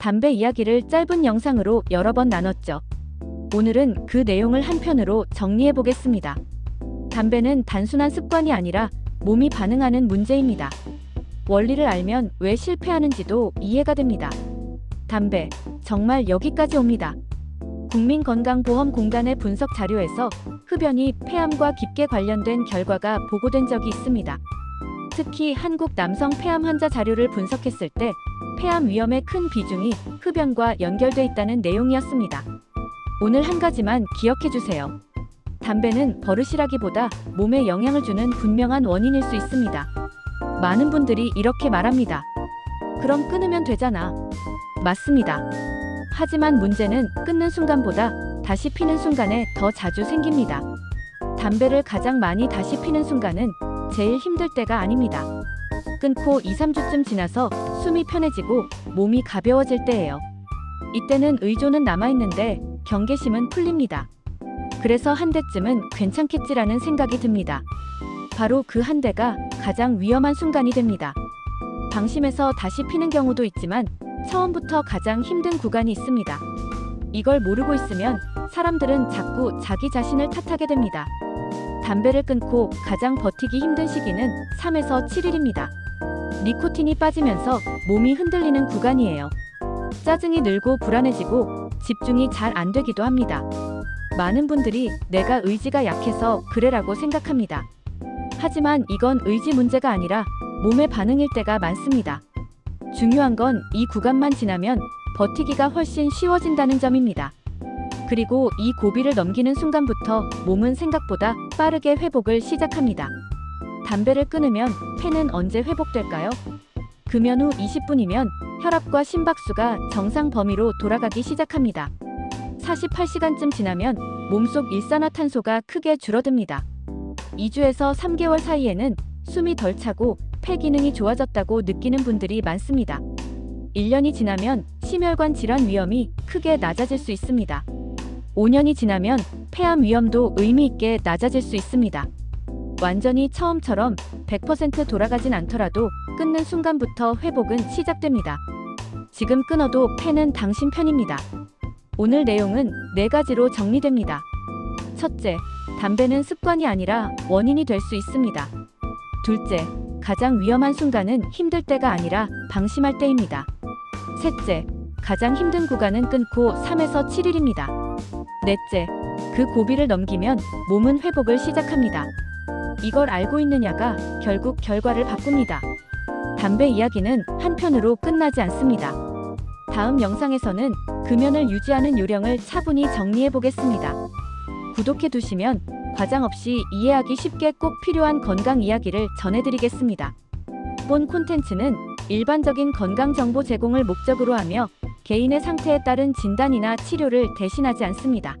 담배 이야기를 짧은 영상으로 여러 번 나눴죠. 오늘은 그 내용을 한 편으로 정리해 보겠습니다. 담배는 단순한 습관이 아니라 몸이 반응하는 문제입니다. 원리를 알면 왜 실패하는지도 이해가 됩니다. 담배, 정말 여기까지 옵니다. 국민건강보험공단의 분석 자료에서 흡연이 폐암과 깊게 관련된 결과가 보고된 적이 있습니다. 특히 한국 남성 폐암 환자 자료를 분석했을 때 폐암 위험의 큰 비중이 흡연과 연결돼 있다는 내용이었습니다. 오늘 한 가지만 기억해 주세요. 담배는 버릇이라기보다 몸에 영향을 주는 분명한 원인일 수 있습니다. 많은 분들이 이렇게 말합니다. 그럼 끊으면 되잖아. 맞습니다. 하지만 문제는 끊는 순간보다 다시 피는 순간에 더 자주 생깁니다. 담배를 가장 많이 다시 피는 순간은 제일 힘들 때가 아닙니다. 끊고 2, 3주쯤 지나서 숨이 편해지고 몸이 가벼워질 때예요. 이때는 의존은 남아있는데 경계심은 풀립니다. 그래서 한 대쯤은 괜찮겠지라는 생각이 듭니다. 바로 그 한 대가 가장 위험한 순간이 됩니다. 방심해서 다시 피는 경우도 있지만 처음부터 가장 힘든 구간이 있습니다. 이걸 모르고 있으면 사람들은 자꾸 자기 자신을 탓하게 됩니다. 담배를 끊고 가장 버티기 힘든 시기는 3에서 7일입니다. 니코틴이 빠지면서 몸이 흔들리는 구간이에요. 짜증이 늘고 불안해지고 집중이 잘 안 되기도 합니다. 많은 분들이 내가 의지가 약해서 그래라고 생각합니다. 하지만 이건 의지 문제가 아니라 몸의 반응일 때가 많습니다. 중요한 건 이 구간만 지나면 버티기가 훨씬 쉬워진다는 점입니다. 그리고 이 고비를 넘기는 순간부터 몸은 생각보다 빠르게 회복을 시작합니다. 담배를 끊으면 폐는 언제 회복될까요? 금연 후 20분이면 혈압과 심박수가 정상 범위로 돌아가기 시작합니다. 48시간쯤 지나면 몸속 일산화탄소가 크게 줄어듭니다. 2주에서 3개월 사이에는 숨이 덜 차고 폐 기능이 좋아졌다고 느끼는 분들이 많습니다. 1년이 지나면 심혈관 질환 위험이 크게 낮아질 수 있습니다. 5년이 지나면 폐암 위험도 의미 있게 낮아질 수 있습니다. 완전히 처음처럼 100% 돌아가진 않더라도 끊는 순간부터 회복은 시작됩니다. 지금 끊어도 폐는 당신 편입니다. 오늘 내용은 네 가지로 정리됩니다. 첫째, 담배는 습관이 아니라 원인이 될 수 있습니다. 둘째, 가장 위험한 순간은 힘들 때가 아니라 방심할 때입니다. 셋째, 가장 힘든 구간은 끊고 3에서 7일입니다. 넷째, 그 고비를 넘기면 몸은 회복을 시작합니다. 이걸 알고 있느냐가 결국 결과를 바꿉니다. 담배 이야기는 한편으로 끝나지 않습니다. 다음 영상에서는 금연을 유지하는 요령을 차분히 정리해 보겠습니다. 구독해 두시면 과장 없이 이해하기 쉽게 꼭 필요한 건강 이야기를 전해드리겠습니다. 본 콘텐츠는 일반적인 건강 정보 제공을 목적으로 하며 개인의 상태에 따른 진단이나 치료를 대신하지 않습니다.